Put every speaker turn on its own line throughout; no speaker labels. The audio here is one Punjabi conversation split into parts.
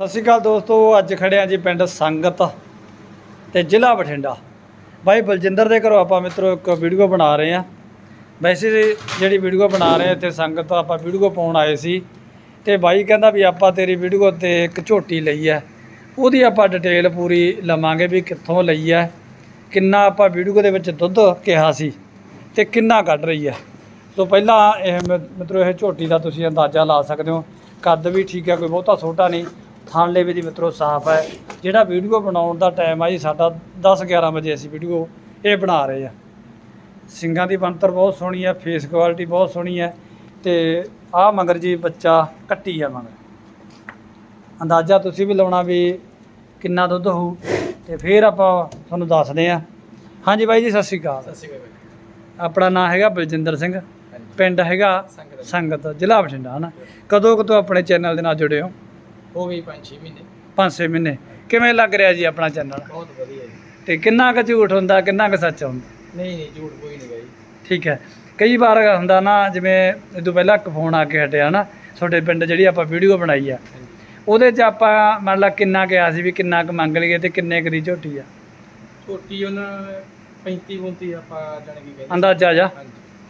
ਸਤਿ ਸ਼੍ਰੀ ਅਕਾਲ ਦੋਸਤੋ, ਅੱਜ ਖੜੇ ਆ ਜੀ ਪਿੰਡ ਸੰਗਤ ਤੇ ਜ਼ਿਲ੍ਹਾ ਬਠਿੰਡਾ। ਬਾਈ ਬਲਜਿੰਦਰ ਦੇ ਘਰੋਂ ਆਪਾਂ ਮਿੱਤਰੋ ਇੱਕ ਵੀਡੀਓ ਬਣਾ ਰਹੇ ਆ ਵੈਸੇ ਜਿਹੜੀ ਵੀਡੀਓ ਬਣਾ ਰਹੇ ਆ ਇੱਥੇ ਸੰਗਤ ਆਪਾਂ ਵੀਡੀਓ ਪਾਉਣ ਆਏ ਸੀ ਤੇ ਬਾਈ ਕਹਿੰਦਾ ਵੀ ਆਪਾਂ ਤੇਰੀ ਵੀਡੀਓ ਤੇ ਇੱਕ ਝੋਟੀ ਲਈ ਹੈ। ਉਹਦੀ ਆਪਾਂ ਡਿਟੇਲ ਪੂਰੀ ਲਵਾਂਗੇ ਵੀ ਕਿੱਥੋਂ ਲਈ ਹੈ, ਕਿੰਨਾ ਆਪਾਂ ਵੀਡੀਓ ਦੇ ਵਿੱਚ ਦੁੱਧ ਕਿਹਾ ਸੀ ਤੇ ਕਿੰਨਾ ਕੱਢ ਰਹੀ ਹੈ। ਸੋ ਪਹਿਲਾਂ ਇਹ ਮ- ਮਿੱਤਰੋ, ਇਹ ਝੋਟੀ ਦਾ ਤੁਸੀਂ ਅੰਦਾਜ਼ਾ ਲਾ ਸਕਦੇ ਹੋ। ਕੱਦ ਵੀ ਠੀਕ ਹੈ, ਕੋਈ ਬਹੁਤਾ ਛੋਟਾ ਨਹੀਂ। ਥਾਂਲੇ ਵੀ ਦੀ ਮਿੱਤਰੋ ਸਾਫ਼ ਹੈ। ਜਿਹੜਾ ਵੀਡੀਓ ਬਣਾਉਣ ਦਾ ਟਾਈਮ ਆ ਜੀ ਸਾਡਾ 10 11 ਵਜੇ ਅਸੀਂ ਵੀਡੀਓ ਇਹ ਬਣਾ ਰਹੇ ਆ। ਸਿੰਗਾਂ ਦੀ ਬਣਤਰ ਬਹੁਤ ਸੋਹਣੀ ਹੈ ਫੇਸ ਕੁਆਲਿਟੀ ਬਹੁਤ ਸੋਹਣੀ ਹੈ ਤੇ ਆਹ ਮਗਰ ਜੀ ਬੱਚਾ ਕੱਟੀ ਆ ਮਗਰ। ਅੰਦਾਜ਼ਾ ਤੁਸੀਂ ਵੀ ਲਾਉਣਾ ਵੀ ਕਿੰਨਾ ਦੁੱਧ ਹੋਊ ਤੇ ਫਿਰ ਆਪਾਂ ਤੁਹਾਨੂੰ ਦੱਸਦੇ ਆ। ਹਾਂਜੀ ਬਾਈ ਜੀ ਸਤਿ ਸ਼੍ਰੀ ਅਕਾਲ।
ਸਤਿ ਸ਼੍ਰੀ ਅਕਾਲ
ਆਪਣਾ ਨਾਮ ਹੈਗਾ ਬਲਜਿੰਦਰ ਸਿੰਘ। ਪਿੰਡ ਹੈਗਾ
ਸੰਗਤ।
ਸੰਗਤ ਜ਼ਿਲ੍ਹਾ ਬਠਿੰਡਾ ਹਨਾ? ਕਦੋਂ ਕਦੋਂ ਆਪਣੇ ਚੈਨਲ ਦੇ ਨਾਲ ਜੁੜੇ ਹੋ?
ਹੋ ਗਈ 5-6 ਮਹੀਨੇ।
5-6 ਮਹੀਨੇ। ਕਿਵੇਂ ਲੱਗ ਰਿਹਾ ਜੀ ਆਪਣਾ ਚੈਨਲ?
ਬਹੁਤ ਵਧੀਆ ਜੀ।
ਤੇ ਕਿੰਨਾ ਕੁ ਝੂਠ ਹੁੰਦਾ ਕਿੰਨਾ ਕੁ ਸੱਚ ਹੁੰਦਾ?
ਨਹੀਂ ਨਹੀਂ ਝੂਠ ਕੋਈ ਨਹੀਂ ਗਈ
ਠੀਕ ਹੈ। ਕਈ ਵਾਰ ਹੁੰਦਾ ਨਾ ਜਿਵੇਂ ਇਹ ਤੋਂ ਪਹਿਲਾਂ ਇੱਕ ਫੋਨ ਆ ਕੇ ਹਟਿਆ ਨਾ ਤੁਹਾਡੇ ਪਿੰਡ ਜਿਹੜੀ ਆਪਾਂ ਵੀਡੀਓ ਬਣਾਈ ਆ ਉਹਦੇ 'ਚ ਆਪਾਂ ਮੰਨ ਲਾ ਕਿੰਨਾ ਕਿਹਾ ਸੀ ਵੀ ਕਿੰਨਾ ਕੁ ਮੰਗ ਲਈਏ ਤੇ ਕਿੰਨੇ ਕੁ ਦੀ ਝੋਟੀ ਆ?
ਛੋਟੀ ਉਹਨਾਂ 35 35 ਆਪਾਂ ਜਾਣ ਕੀ ਕਹਿੰਦੇ
ਅੰਦਾਜ਼ਾ ਜਾ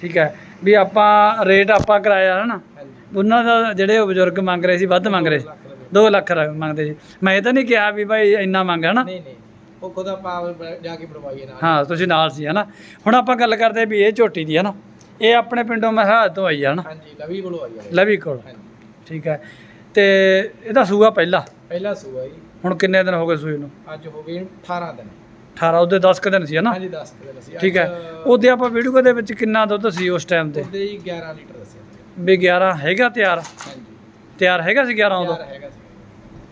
ਠੀਕ ਹੈ। ਵੀ ਆਪਾਂ ਰੇਟ ਆਪਾਂ ਕਰਾਇਆ ਨਾ
ਹਾਂਜੀ।
ਉਹਨਾਂ ਦਾ ਜਿਹੜੇ ਬਜ਼ੁਰਗ ਮੰਗ ਰਹੇ ਸੀ ਵੱਧ ਮੰਗ ਰਹੇ ਸੀ। 2 ਲੱਖ ਰ- ਮੰਗਦੇ ਸੀ। ਮੈਂ ਇਹ ਤਾਂ ਨਹੀਂ ਕਿਹਾ ਵੀ ਭਾਈ ਇੰਨਾ ਮੰਗ ਹਨਾ?
ਨਹੀਂ ਨਹੀਂ। ਉਹ ਖੁਦ ਆਪਾਂ ਜਾ ਕੇ ਬਣਵਾਈਏ ਨਾਲ।
ਹਾਂ ਤੁਸੀਂ ਨਾਲ ਸੀ ਹਨਾ? ਹੁਣ ਆਪਾਂ ਗੱਲ ਕਰਦੇ ਵੀ ਇਹ ਝੋਟੀ ਦੀ ਹਨਾ? ਇਹ ਆਪਣੇ ਪਿੰਡੋਂ ਮਹਾਦ ਤੋਂ ਆਈ ਆ ਹਨਾ?
ਹਾਂਜੀ ਲਵੀ ਕੋਲੋਂ ਆਈ ਹੈ
ਲਵੀ ਕੋਲ।
ਹਾਂਜੀ।
ਠੀਕ ਹੈ। ਤੇ ਇਹਦਾ ਸੂਆ ਪਹਿਲਾ?
ਪਹਿਲਾ ਸੂਆ ਜੀ।
ਹੁਣ ਕਿੰਨੇ ਦਿਨ ਹੋ ਗਏ ਸੂਏ ਨੂੰ?
ਅੱਜ ਹੋ ਗਏ 18 ਦਿਨ।
18 ਉਹਦੇ 10 ਕੁ ਦਿਨ ਸੀ ਹਨਾ?
ਹਾਂਜੀ 10 ਦਿਨ ਸੀ।
ਠੀਕ ਹੈ। ਉਹਦੇ ਆਪਾਂ ਵੀਡੀਓ ਦੇ ਵਿੱਚ ਕਿੰਨਾ ਦੁੱਧ ਸੀ ਉਸ ਟਾਈਮ ਤੇ?
ਉਹਦੇ ਹੀ 11 ਲੀਟਰ ਦੱਸਿਆ। ਸੀ।
ਵੀ 11 ਹੈਗਾ ਤਿਆਰ?
ਹਾਂਜੀ।
ਤਿਆਰ ਹੈਗਾ ਸੀ 11 ਉਦੋਂ?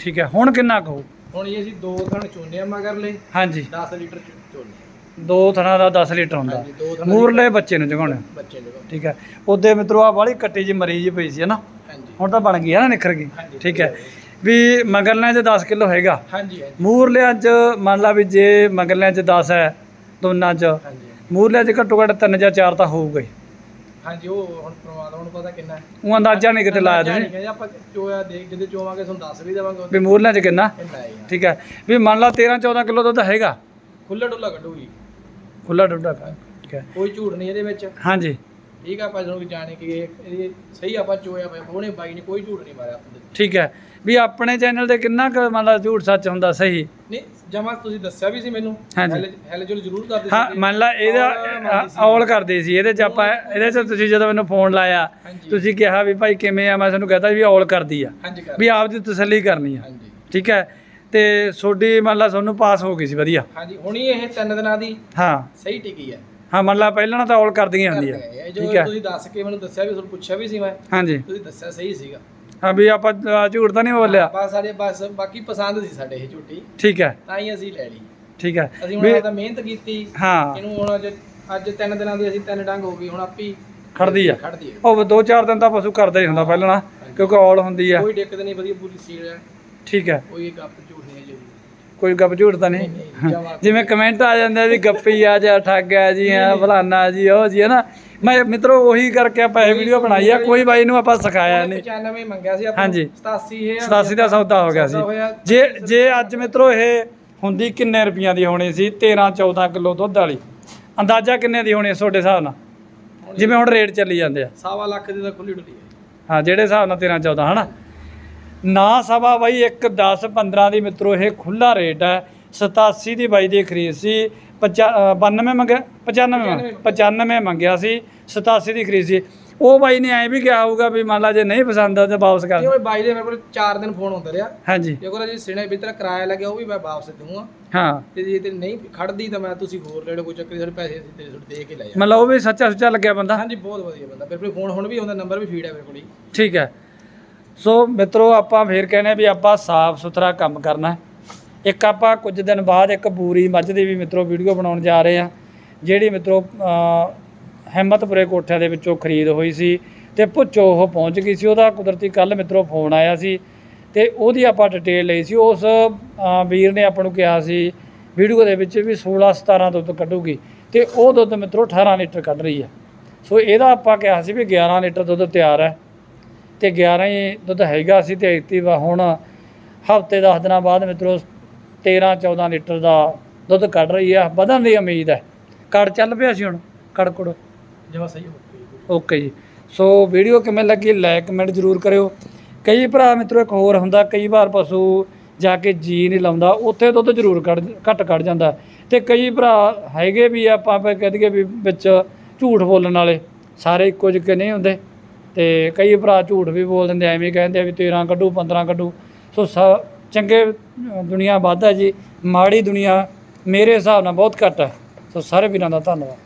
ਠੀਕ ਹੈ ਹੁਣ ਕਿੰਨਾ ਕਹੋ
ਹੁਣ ਇਹ ਅਸੀਂ ਦੋ ਥਣ ਚੋਨੇ ਆ ਮਗਰਲੇ
ਹਾਂਜੀ।
10 ਲੀਟਰ ਚੋਨੇ
ਦੋ ਥਣਾ ਦਾ 10 ਲੀਟਰ ਹੁੰਦਾ।
ਹਾਂਜੀ ਦੋ ਥਣ
ਮੂਰਲੇ ਬੱਚੇ ਨੂੰ ਜਗਾਉਣੇ।
ਬੱਚੇ ਦੇ
ਠੀਕ ਹੈ ਉਹਦੇ ਮਿੱਤਰੋ ਆ ਵਾਲੀ ਕੱਟੀ ਜੀ ਮਰੀ ਜੀ ਪਈ ਸੀ ਹਨਾ
ਹਾਂਜੀ।
ਹੁਣ ਤਾਂ ਬਣ ਗਈ ਹੈ ਨਾ ਨਿਖਰ ਗਈ।
ਹਾਂਜੀ,
ਠੀਕ ਹੈ ਵੀ ਮਗਰਲਿਆਂ 'ਚ 10 ਕਿਲੋ ਹੈਗਾ।
ਹਾਂਜੀ ਹਾਂਜੀ।
ਮੂਰਲਿਆਂ 'ਚ ਮੰਨ ਲਾ ਵੀ ਜੇ ਮਗਰਲਿਆਂ 'ਚ 10 ਹੈ ਦੋਨਾਂ 'ਚ।
ਹਾਂਜੀ
ਮੂਰਲਿਆਂ 'ਚ ਘੱਟੋ ਘੱਟ 3 ਜਾਂ 4 ਤਾਂ ਹੋਊਗਾ ਹੀ।
ਹਾਂਜੀ ਉਹ ਹੁਣ ਪ੍ਰਮਾਤਮਾ ਨੂੰ ਪਤਾ ਕਿੰਨਾ ਹੈ।
ਉਹ ਅੰਦਾਜ਼ਾ ਨਹੀਂ ਕਿਤੇ ਲਾਇਆ ਤੁਸੀਂ।
ਤੁਸੀਂ ਆਪਾਂ ਚੋਇਆ ਦੇਖ ਜਦੋਂ ਚੋਵਾਂਗੇ ਤੁਹਾਨੂੰ ਦੱਸ ਵੀ ਦੇਵਾਂਗੇ
ਵੀ ਮੂਰਲਿਆਂ 'ਚ ਕਿੰਨਾ?
ਕਿੰਨਾ ਹੈ
ਠੀਕ ਹੈ। ਵੀ ਮੰਨ ਲਾ 13 14 ਕਿਲੋ ਦੁੱਧ ਹੈਗਾ।
ਖੁੱਲਾ ਡੁੱਲਾ ਕੱਢੂਗੀ।
ਖੁੱਲਾ ਡੁੱਡਾ ਠੀਕ ਹੈ।
ਕੋਈ ਝੂਠ ਨਹੀਂ ਇਹਦੇ ਵਿੱਚ।
ਹਾਂਜੀ।
ਠੀਕ ਆ ਆਪਾਂ ਜਦੋਂ ਜਾਣੇ ਕਿ ਇਹ ਇਹ ਸਹੀ ਆਪਾਂ ਚੋਇਆ ਪਿਆ ਉਹਨੇ ਬਾਈ ਨੇ ਕੋਈ ਝੂਠ ਨਹੀਂ ਮਾਰਿਆ ਆਪਣੇ ਤੇ।
ਠੀਕ ਹੈ। ਵੀ ਆਪਣੇ ਚੈਨਲ ਤੇ ਕਿੰਨਾ ਕੁ ਮੰਨ ਲਾ ਝੂਠ ਸੱਚ ਹੁੰਦਾ ਸਹੀ?
ਨਹੀਂ ਜਮਾ ਤੁਸੀਂ ਦੱਸਿਆ ਵੀ ਸੀ ਮੈਨੂੰ।
ਹਾਂਜੀ।
ਹੈਲੇ ਹੈਲੇ ਜੁਲ ਜ਼ਰੂਰ ਕਰਦੇ
ਹਾਂ। ਮੰਨ ਲਾ ਇਹਦਾ। ਔਲ ਕਰਦੇ ਸੀ। ਇਹਦੇ 'ਚ ਆਪਾਂ ਇਹਦੇ 'ਚ ਤੁਸੀਂ ਜਦੋਂ ਮੈਨੂੰ ਫੋਨ ਲਾਇਆ
ਹਾਂਜੀ।
ਤੁਸੀਂ ਕਿਹਾ ਵੀ ਭਾਈ ਕਿਵੇਂ ਆ ਮੈਂ ਤੁਹਾਨੂੰ ਕਹਤਾ ਵੀ ਔਲ ਕਰਦੀ ਆ।
ਹਾਂਜੀ ਕਰ।
ਵੀ ਆਪ ਦੀ ਤਸੱਲੀ ਕਰਨੀ ਆ।
ਹਾਂਜੀ।
ਠੀਕ ਹੈ? ਤੇ ਤੁਹਾਡੀ ਮੰਨ ਲਾ ਤੁਹਾਨੂੰ ਪਾਸ ਹੋ ਗਈ ਸੀ ਵਧੀਆ।
ਹਾਂਜੀ ਹੁਣੀ ਇਹ ਤਿੰਨ ਦਿਨਾਂ ਦੀ
ਹਾਂ।
ਸਹੀ ਟਿਕੀ ਹੈ।
ਹਾਂ ਮੰਨ ਲਾ ਪਹਿਲਾਂ ਤਾਂ ਔਲ ਕਰਦੀਆਂ ਹੁੰਦੀਆਂ।
ਜੋ
ਠੀਕ ਹੈ?
ਤੁਸੀਂ ਦੱਸ ਕੇ ਮੈਨੂੰ ਦੱਸਿਆ ਵੀ ਤੁਹਾਨੂੰ ਪੁੱਛਿਆ ਵੀ ਸੀ ਮੈਂ।
ਹਾਂਜੀ।
ਤੁਸੀਂ ਦੱਸਿਆ ਸਹੀ ਸੀਗਾ।
ਹਾਂ ਵੀ ਆਪਾਂ ਅ, ਝੂਠ ਤਾਂ ਨਹੀਂ ਬੋਲਿਆ।
ਬਸ ਸਾਡੇ ਬਸ ਬਾਕੀ ਪਸੰਦ ਸੀ ਸਾਡੇ ਇਹ ਝੂਟੀ
ਠੀਕ ਹੈ।
ਤਾਂ ਹੀ ਅਸੀਂ ਲੈ ਲਈ।
ਠੀਕ ਹੈ।
ਅਸੀਂ ਹੁਣ
ਵੀ
ਮਿਹਨਤ ਕੀਤੀ।
ਹਾਂ।
ਇਹਨੂੰ ਹੁਣ ਅੱਜ ਅੱਜ ਤਿੰਨ ਦਿਨਾਂ ਦੀ ਅਸੀਂ ਤਿੰਨ ਡੰਗ ਹੋ ਗਈ ਹੁਣ ਆਪੀ
ਖੜਦੀ ਆ।
ਖੜਦੀ ਹੈ
ਉਹ ਦੋ ਚਾਰ ਦਿਨ ਤਾਂ ਪਸ਼ੂ ਕਰਦਾ ਹੀ ਹੁੰਦਾ ਪਹਿਲਾਂ ਨਾ ਕਿਉਂਕਿ ਔਲ ਹੁੰਦੀ ਆ।
ਕੋਈ ਦਿੱਕਤ ਨਹੀਂ ਵਧੀਆ ਪੂਰੀ ਸੀਲ ਹੈ।
ਠੀਕ ਹੈ।
ਕੋਈ ਗੱਪ ਝੂਠ ਨਹੀਂ ਹੈ ਜੀ।
ਕੋਈ ਗੱਪ ਝੂਠ ਤਾਂ ਨਹੀਂ। ਜਿਵੇਂ ਕਮੈਂਟ ਆ ਜਾਂਦੇ ਆ ਵੀ ਗੱਪੀ ਆ ਜਾਂ ਠੱਗ ਆ ਜੀ ਆ ਫਲਾਨਾ ਜੀ ਉਹ ਜੀ ਹੈ ਨਾ। ਮੈਂ ਮਿੱਤਰੋ ਉਹੀ ਕਰਕੇ ਆਪਾਂ ਇਹ ਵੀਡੀਓ ਬਣਾਈ ਆ ਕੋਈ ਬਾਈ ਨੂੰ ਆਪਾਂ ਸਿਖਾਇਆ ਨਹੀਂ।
95 ਮੰਗਿਆ ਸੀ ਆਪਾਂ।
ਹਾਂਜੀ।
87000
87 ਦਾ ਸੌਦਾ ਹੋ ਗਿਆ ਸੀ। ਜੇ ਜੇ ਅੱਜ ਮਿੱਤਰੋ ਇਹ ਹੁੰਦੀ ਕਿੰਨੇ ਰੁਪਈਆਂ ਦੀ ਹੋਣੀ ਸੀ? 13 14 ਕਿਲੋ ਦੁੱਧ ਵਾਲੀ। ਅੰਦਾਜ਼ਾ ਕਿੰਨੇ ਦੀ ਹੋਣੀ ਤੁਹਾਡੇ ਹਿਸਾਬ ਨਾਲ? ਜਿਵੇਂ ਹੁਣ ਰੇਟ ਚੱਲੀ ਜਾਂਦੇ ਆ।
ਸਵਾ ਲੱਖ ਦੀ ਤਾਂ ਖੁੱਲੀ ਡੁੱਲੀ ਹੈ
ਹਾਂ ਜਿਹੜੇ ਹਿਸਾਬ ਨਾਲ 13 14 ਹਨਾ? ਨਾ ਸਭਾ ਬਾਈ ਇੱਕ 10 15 ਦੀ ਮਿੱਤਰੋ ਇਹ ਖੁੱਲਾ ਰੇਟ ਹੈ 87 ਦੀ ਬਾਈ ਦੀ ਖਰੀਦ ਸੀ। 92 ਮੰਗਿਆ 95 95 ਮੰਗਿਆ ਸੀ 87 ਦੀ ਖਰੀਦ ਸੀ। ਉਹ ਬਾਈ ਨੇ ਐ ਵੀ ਕਿਹਾ ਹੋਊਗਾ ਵੀ ਮੰਨ ਲਾ ਜੇ ਨਹੀਂ ਪਸੰਦ ਆ ਤਾਂ ਵਾਪਸ ਕਰ
ਉਹ ਬਾਈ ਦੇ ਮੇਰੇ ਕੋਲ 4 ਦਿਨ ਫੋਨ ਹੁੰਦਾ ਰਿਹਾ।
ਹਾਂਜੀ।
ਜੇ ਕੋਲ ਜੀ ਸਿਣੇ ਵੀ ਤੇਰਾ ਕਿਰਾਇਆ ਲੱਗਿਆ ਉਹ ਵੀ ਮੈਂ ਵਾਪਸ ਦੂੰਗਾ
ਹਾਂ।
ਤੇ ਜੇ ਤੇ ਨਹੀਂ ਖੜਦੀ ਤਾਂ ਮੈਂ ਤੁਸੀਂ ਹੋਰ ਲੈ ਲਓ ਕੋਈ ਚੱਕਰ ਨਹੀਂ, ਤੁਹਾਡੇ ਪੈਸੇ ਤੇਰੇ ਤੁਹਾਡੇ ਦੇ ਕੇ ਲੈ ਜਾ
ਮਤਲਬ ਉਹ ਵੀ ਸੱਚਾ ਸੁੱਚਾ ਲੱਗਿਆ ਬੰਦਾ?
ਹਾਂਜੀ ਬਹੁਤ ਵਧੀਆ ਬੰਦਾ। ਮੇਰੇ ਕੋਲ ਫੋਨ ਹੁਣ ਵੀ ਹੁੰਦਾ ਨੰਬਰ ਵੀ ਫੀਡ ਹੈ ਮੇਰੇ ਕੋਲ
ਠੀਕ ਹੈ। ਸੋ ਮਿੱਤਰੋ ਆਪਾਂ ਫੇਰ ਕਹਿੰਦੇ ਵੀ ਆਪਾਂ ਸਾਫ਼ ਸੁਥਰਾ ਕੰਮ ਕਰਨਾ ਹੈ। ਇੱਕ ਆਪਾਂ ਕੁਝ ਦਿਨ ਬਾਅਦ ਇੱਕ ਬੂਰੀ ਮੱਝ ਦੀ ਵੀ ਮਿੱਤਰੋ ਵੀਡੀਓ ਬਣਾਉਣ ਜਾ ਰਹੇ ਆ ਜਿਹੜੀ ਮਿੱਤਰੋ ਹਿੰਮਤਪੁਰੇ ਕੋਠਿਆਂ ਦੇ ਵਿੱਚੋਂ ਖਰੀਦ ਹੋਈ ਸੀ ਤੇ ਪੁੱਛੋ ਉਹ ਪਹੁੰਚ ਗਈ ਸੀ। ਉਹਦਾ ਕੁਦਰਤੀ ਕੱਲ ਮਿੱਤਰੋ ਫੋਨ ਆਇਆ ਸੀ ਤੇ ਉਹਦੀ ਆਪਾਂ ਡਿਟੇਲ ਲਈ ਸੀ। ਉਸ ਵੀਰ ਨੇ ਆਪਾਂ ਨੂੰ ਕਿਹਾ ਸੀ, ਵੀਡੀਓ ਦੇ ਵਿੱਚ ਵੀ 16 17 ਦੁੱਧ ਕੱਢੂਗੀ ਤੇ ਉਹ ਦੁੱਧ ਮਿੱਤਰੋ 18 ਲੀਟਰ ਕੱਢ ਰਹੀ ਹੈ। ਸੋ ਇਹਦਾ ਆਪਾਂ ਕਿਹਾ ਸੀ ਵੀ 11 ਲੀਟਰ ਦੁੱਧ ਤਿਆਰ ਹੈ ਤੇ 11 ਹੀ ਦੁੱਧ ਹੈਗਾ ਸੀ ਤੇ ਐਕਟਿਵ ਹੁਣ ਹਫ਼ਤੇ 10 ਦਿਨਾਂ ਬਾਅਦ ਮਿੱਤਰੋ 13 14 ਲੀਟਰ ਦਾ ਦੁੱਧ ਕੱਢ ਰਹੀ ਆ ਵਧਣ ਦੀ ਉਮੀਦ ਹੈ। ਕੜ ਚੱਲ ਪਿਆ ਸੀ ਹੁਣ ਕੜਕੜ
ਜਮਾ ਸਹੀ ਹੋ ਗਈ।
ਓਕੇ ਜੀ। ਸੋ ਵੀਡੀਓ ਕਿਵੇਂ ਲੱਗੀ ਲਾਈਕ ਕਮੈਂਟ ਜ਼ਰੂਰ ਕਰਿਓ। ਕਈ ਭਰਾ ਮਿੱਤਰੋ ਇੱਕ ਹੋਰ ਹੁੰਦਾ ਕਈ ਵਾਰ ਪਸ਼ੂ ਜਾ ਕੇ ਜੀ ਨਹੀਂ ਲਾਉਂਦਾ ਉੱਥੇ ਦੁੱਧ ਜ਼ਰੂਰ ਕੱਢ ਘੱਟ ਕੱਢ ਜਾਂਦਾ। ਤੇ ਕਈ ਭਰਾ ਹੈਗੇ ਵੀ ਆਪਾਂ ਆਪਾਂ ਕਹਿ ਦਈਏ ਵੀ ਵਿੱਚ ਝੂਠ ਬੋਲਣ ਵਾਲੇ ਸਾਰੇ ਇੱਕੋ ਜਿਹੇ ਨਹੀਂ ਹੁੰਦੇ? ਤੇ ਕਈ ਭਰਾ ਝੂਠ ਵੀ ਬੋਲ ਦਿੰਦੇ ਐਵੇਂ ਕਹਿੰਦੇ ਆ ਵੀ 13 ਕੱਢੂ 15 ਕੱਢੂ। ਸ ਚੰਗੇ ਦੁਨੀਆ ਵੱਧ ਹੈ ਜੀ, ਮਾੜੀ ਦੁਨੀਆ ਮੇਰੇ ਹਿਸਾਬ ਨਾਲ ਬਹੁਤ ਘੱਟ ਹੈ। ਸੋ ਸਾਰੇ ਵੀਰਾਂ ਦਾ ਧੰਨਵਾਦ।